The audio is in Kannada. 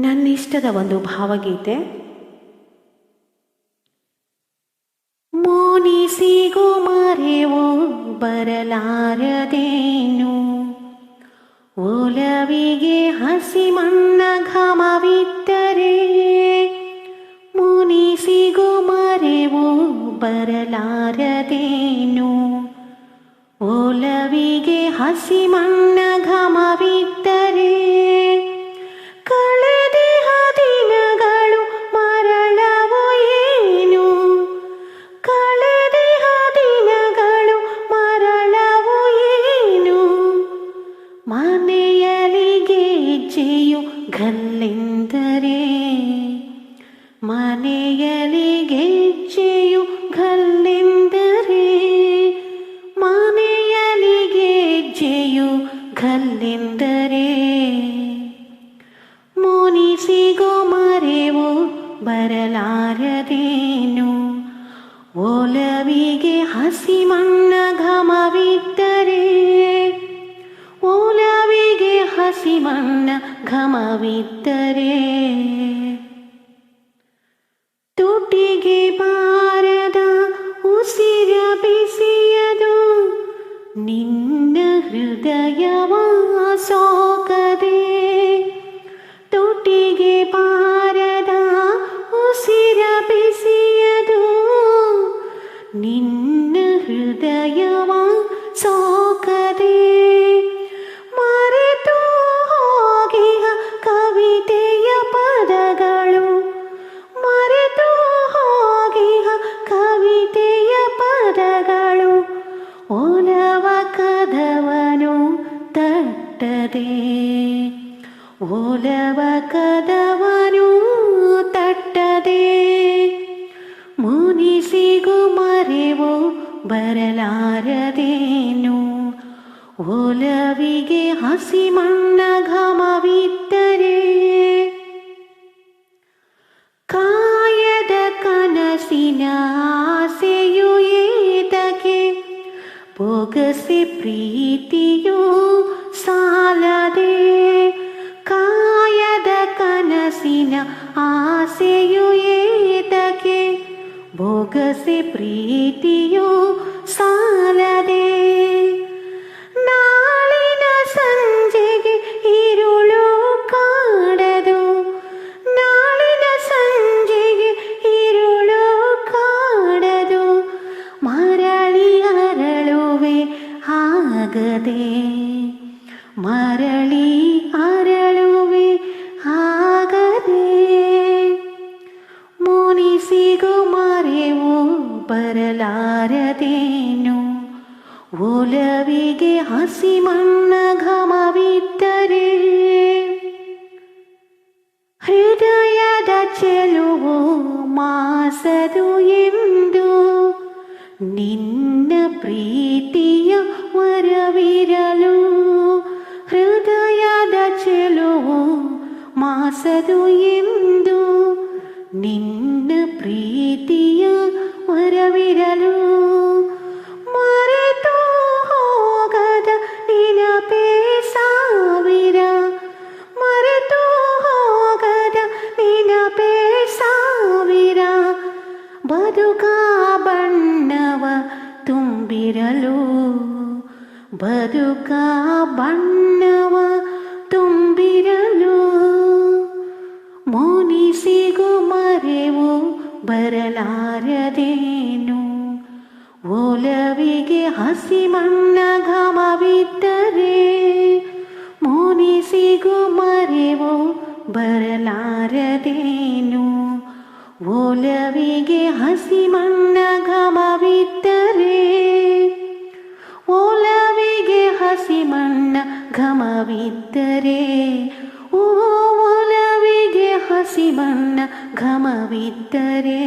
ನನ್ನಿಷ್ಟದ ಒಂದು ಭಾವಗೀತೆ. ಮೋನಿಸಿಗೋ ಮರೆವೋ ಬರಲಾರದೇನು ಒಲವಿಗೆ ಹಸಿ ಮಣ್ಣ ಘಮವಿದ್ದರೆ ಮುನಿಸಿಗೋ ಮರೆವೋ ಬರಲಾರದೇನು ಒಲವಿಗೆ ಹಸಿ ಮಣ್ಣ ಘಮವಿದ್ದರೆ ಬರಲಾರದೇನು? ಒಲವಿಗೆ ಹಸಿ ಮಣ್ಣ ಘಮವಿದ್ದರೆ? ಒಲವಿಗೆ ಹಸಿ ಮಣ್ಣ ಘಮವಿದ್ದರೆ? ತುಟಿಗೆ ಬಾರದ ಉಸಿರ ಬಿಸಿಯದು, ನಿನ್ನ ಹೃದಯವ ತಟ್ಟದೆ ಒಲವ ಕದವನು ತಟ್ಟದೆ. ಮುನಿಸಿಗು ಮರೆವು ಬರಲಾರದೇನು. ಓಲವಿಗೆ ಹಸಿ ಮಣ್ಣ ಘಮವಿದ್ದರೆ. ಕಾಯದ ಕನಸಿನ ಆಸೆಯು ಏತಕ್ಕೆ? ಬೊಗಸೆ ಪ್ರೀತಿಯು ಸಾಲದೆ ಕಾಯದ ಕನಸಿನ ಆಸೆಯು ಏತಕ್ಕೆ ಬೊಗಸೆ ಪ್ರೀತಿಯು ಸಾಲದೆ ಮರಳಿ ಅರಳುವೆ ಆಗದೆ. ಮುನಿಸಿಗು ಮರೆವು ಬರಲಾರದೇನು? ಒಲವಿಗೆ ಹಸಿ ಮಣ್ಣ ಘಮವಿದ್ದರೆ ಹೃದಯದ ಚೆಲುವು ಮಾಸದು ಎಂದು ನಿನ್ನ ಪ್ರೀತಿಯ ನಿನ್ನ ಪ್ರೀತಿಯ ವರವಿರಲು ಮರೆತು ಹೋಗದ ನೆನಪೇ ಸಾವಿರ ಮರೆತು ಹೋಗದ ನೆನಪೇ ಸಾವಿರ ಬದುಕ ಬಣ್ಣವ ತುಂಬಿರಲು ಬದುಕ ಬಣ್ಣವ ತುಂಬಿರಲು ಬರಲಾರದೇನು? ಒಲವಿಗೆ ಹಸಿ ಮಣ್ಣ ಘಮವಿದ್ದರೆ ಮುನಿಸಿಗು ಮರೆವೋ ಬರಲಾರದೇನು? ಒಲವಿಗೆ ಹಸಿ ಮಣ್ಣ ಘಮವಿದ್ದರೆ ಒಲವಿಗೆ ಹಸಿ ಮಣ್ಣ ಘಮವಿದ್ದರೆ ಓ ಒಲವಿಗೆ ಹಸಿ ಮಣ್ಣ ಘಮವಿದ್ದರೆ